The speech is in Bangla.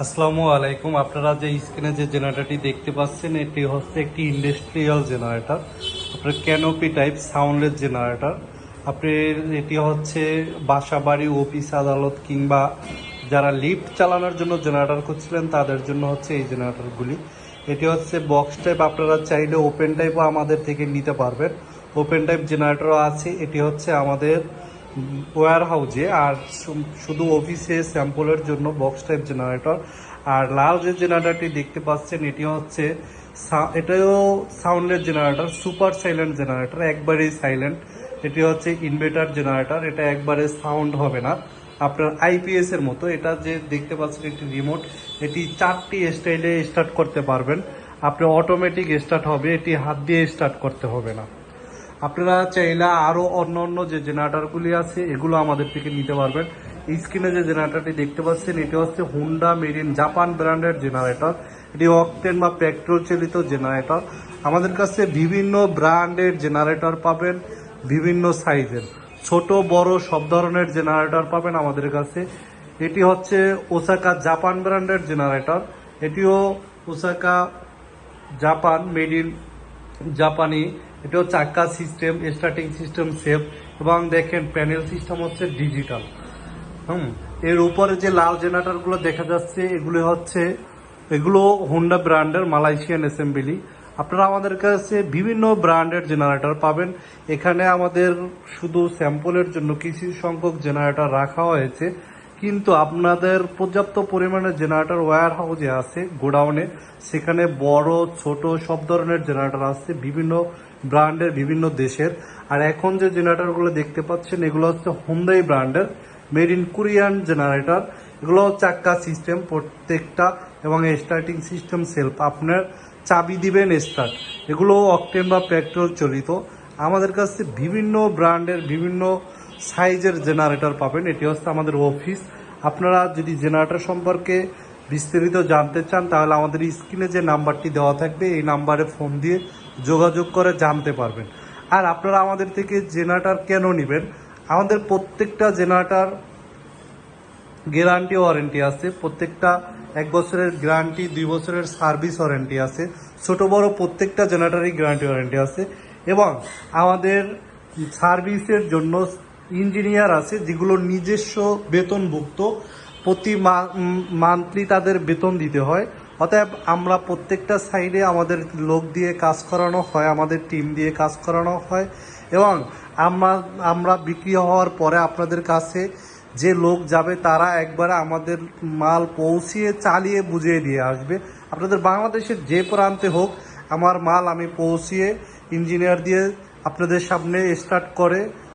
আসসালামু আলাইকুম। আপনারা যে স্ক্রিনে যে জেনারেটরটি দেখতে পাচ্ছেন, এটি হচ্ছে একটি ইন্ডাস্ট্রিয়াল জেনারেটর আপনার ক্যানোপি টাইপ সাউন্ডের জেনারেটর আপনি এটি হচ্ছে বাসা, বাড়ি অফিস আদালত কিংবা যারা লিফট চালানোর জন্য জেনারেটর করছিলেন তাদের জন্য হচ্ছে এই জেনারেটরগুলি এটি হচ্ছে বক্স টাইপ আপনারা চাইলে ওপেন টাইপও আমাদের থেকে নিতে পারবেন। ওপেন টাইপ জেনারেটরও আছে। এটি হচ্ছে আমাদের ওয়্যার হাউজে আর শুধু অফিসে স্যাম্পলের জন্য বক্স টাইপ জেনারেটর আর লাল যে জেনারেটরটি দেখতে পাচ্ছেন এটি হচ্ছে এটাও soundless generator super silent generator একবারেই সাইলেন্ট এটি হচ্ছে ইনভার্টার জেনারেটর এটা একবারে সাউন্ড হবে না। আপনার আইপিএস এর মতো, এটা যে দেখতে পাচ্ছেন, একটি রিমোট এটি চারটি স্টাইলে স্টার্ট করতে পারবেন। আপনি অটোমেটিক স্টার্ট হবে, এটি হাত দিয়ে স্টার্ট করতে হবে না। আপনারা চাইলে আরও অন্য অন্য যে জেনারেটরগুলি আছে, এগুলো আমাদের থেকে নিতে পারবেন। স্ক্রিনে যে জেনারেটারটি দেখতে পাচ্ছেন, এটি হচ্ছে হুন্ডা মেড ইন জাপান ব্র্যান্ডের জেনারেটর এটি অকটেন বা পেট্রোল চালিত জেনারেটর আমাদের কাছে বিভিন্ন ব্র্যান্ডের জেনারেটর পাবেন, বিভিন্ন সাইজের ছোট, বড়, সব ধরনের জেনারেটর পাবেন আমাদের কাছে। এটি হচ্ছে ওসাকা জাপান ব্র্যান্ডের জেনারেটর এটিও ওসাকা জাপান মেড ইন জাপানি এটাও চাক্কা সিস্টেম স্টার্টিং সিস্টেম সেফ এবং দেখেন প্যানেল সিস্টেম হচ্ছে ডিজিটাল হুম, এর উপরে যে লাল জেনারেটরগুলো দেখা যাচ্ছে, এগুলো হচ্ছে, এগুলো হোন্ডা ব্র্যান্ডের মালয়েশিয়ান অ্যাসেম্বলি আপনারা আমাদের কাছে বিভিন্ন ব্র্যান্ডের জেনারেটর পাবেন। এখানে আমাদের শুধু স্যাম্পলের জন্য কিছু সংখ্যক জেনারেটর রাখা হয়েছে। কিন্তু আপনাদের পর্যাপ্ত পরিমাণে জেনারেটর ওয়্যার হাউসে আছে, গোডাউনে। সেখানে বড়, ছোট সব ধরনের জেনারেটর আছে, বিভিন্ন ব্র্যান্ডের, বিভিন্ন দেশের। আর এখন যে জেনারেটরগুলো দেখতে পাচ্ছেন, এগুলো হচ্ছে হোন্দাই ব্র্যান্ডের মেড ইন কোরিয়ান জেনারেটর। এগুলো চাক্কা সিস্টেম, প্রত্যেকটা, এবং স্টার্টিং সিস্টেম সেলফ আপনার চাবি দিবেন স্টার্ট এগুলো অকটেন বা পেট্রোল চালিত। আমাদের কাছে বিভিন্ন ব্র্যান্ডের, বিভিন্ন সাইজের জেনারেটর পাবেন, এটি হচ্ছে আমাদের অফিস আপনারা যদি জেনারেটর সম্পর্কে বিস্তারিত জানতে চান, তাহলে আমাদের স্ক্রিনে যে নাম্বারটি দেওয়া থাকবে, এই নাম্বারে ফোন দিয়ে যোগাযোগ করে জানতে পারবেন। আর আপনারা আমাদের থেকে জেনারেটর কেন নেবেন? আমাদের প্রত্যেকটা জেনারেটর গ্যারান্টি ওয়ারেন্টি আছে, প্রত্যেকটা এক বছরের গ্যারান্টি, দুই বছরের সার্ভিস ওয়ারেন্টি আছে, ছোট বড় প্রত্যেকটা জেনারেটরই গ্যারান্টি ওয়ারেন্টি আছে। এবং আমাদের সার্ভিসের জন্য ইঞ্জিনিয়ার আছে, যেগুলো নিজস্ব বেতনভুক্ত। প্রতি মান্থলি তাদের বেতন দিতে হয়। অতএব আমরা প্রত্যেকটা সাইডে আমাদের লোক দিয়ে কাজ করানো হয়, আমাদের টিম দিয়ে কাজ করানো হয়। এবং আমরা আমরা বিক্রি হওয়ার পরে আপনাদের কাছে যে লোক যাবে, তারা একবারে আমাদের মাল পৌঁছিয়ে, চালিয়ে বুঝিয়ে দিয়ে আসবে। আপনাদের বাংলাদেশের যে প্রান্তে হোক, আমার মাল আমি পৌঁছিয়ে ইঞ্জিনিয়ার দিয়ে আপনাদের সামনে স্টার্ট করে